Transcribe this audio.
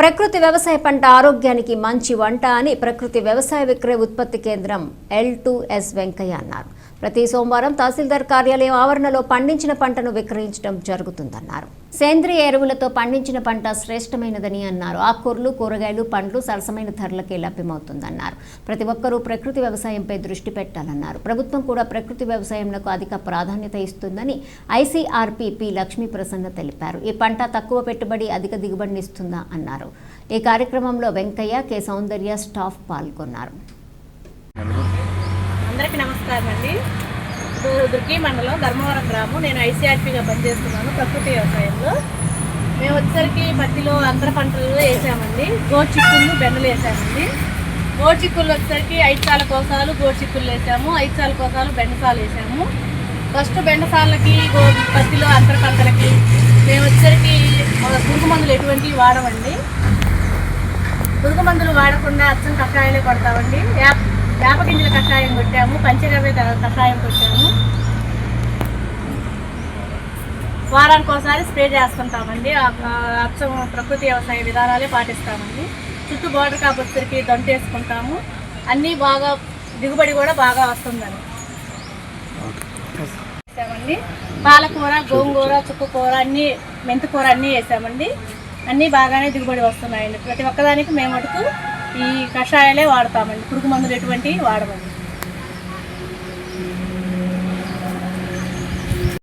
ప్రకృతి వ్యవసాయ పంట ఆరోగ్యానికి మంచి వంట అని ప్రకృతి వ్యవసాయ విక్రయ ఉత్పత్తి కేంద్రం ఎల్ టు ఎస్ వెంకయ్య అన్నారు. ప్రతి సోమవారం తహసీల్దార్ కార్యాలయం ఆవరణలో పండించిన పంటను విక్రయించడం జరుగుతుందన్నారు. సేంద్రియ ఎరువులతో పండించిన పంట శ్రేష్టమైనదని అన్నారు. ఆకుకూరలు కూరగాయలు పండ్లు సరసమైన ధరలకే లభ్యమవుతుందన్నారు. ప్రతి ఒక్కరూ ప్రకృతి వ్యవసాయంపై దృష్టి పెట్టాలన్నారు. ప్రభుత్వం కూడా ప్రకృతి వ్యవసాయంకు అధిక ప్రాధాన్యత ఇస్తుందని ఐసీఆర్పిపి లక్ష్మీ ప్రసన్న తెలిపారు. ఈ పంట తక్కువ పెట్టుబడి అధిక దిగుబడినిస్తుందా అన్నారు. ఈ కార్యక్రమంలో వెంకయ్య కె సౌందర్య స్టాఫ్ పాల్గొన్నారు. అందరికీ నమస్కారం అండి దుర్గి మండలం ధర్మవరం గ్రామం. నేను ఐసీఆర్పీగా పనిచేస్తున్నాను ప్రకృతి వ్యవసాయంలో. మేము వచ్చేసరికి పత్తిలో అంతర పంటలు వేసామండి. గోచిక్కులు బెండలు వేసామండి. గోచిక్కులు వచ్చేసరికి ఐదు కోసాలు గోచిక్కులు వేసాము. ఐదు కోసాలు బెండసాలు వేసాము. ఫస్ట్ బెండసాలకి గో పత్తిలో అంతర పంటలకి మేము వచ్చేసరికి పురుగు మందులు ఎటువంటివి వాడమండి. పురుగు మందులు వాడకుండా అచ్చం కషాయాలే కొడతామండి. యాప్ వేప గింజల కషాయం కొట్టాము పంచగవ్య కషాయం కొట్టాము. వారానికి ఒకసారి స్ప్రే చేస్తుంటామండి. అచ్చం ప్రకృతి వ్యవసాయ విధానాలే పాటిస్తామండి. చుట్టూ బోర్డర్ కాపుస్తరికి దొంత వేసుకుంటాము అన్నీ బాగా దిగుబడి కూడా బాగా వస్తుందని వేసామండి పాలకూర గోంగూర చుక్కకూర అన్నీ మెంతికూర అన్నీ వేసామండి. అన్నీ బాగానే దిగుబడి వస్తున్నాయండి. ప్రతి ఒక్కదానికి మేము మటుకు ఈ కషాయాలే వాడతామండి. పురుగు మందులు ఎటువంటి వాడమండి.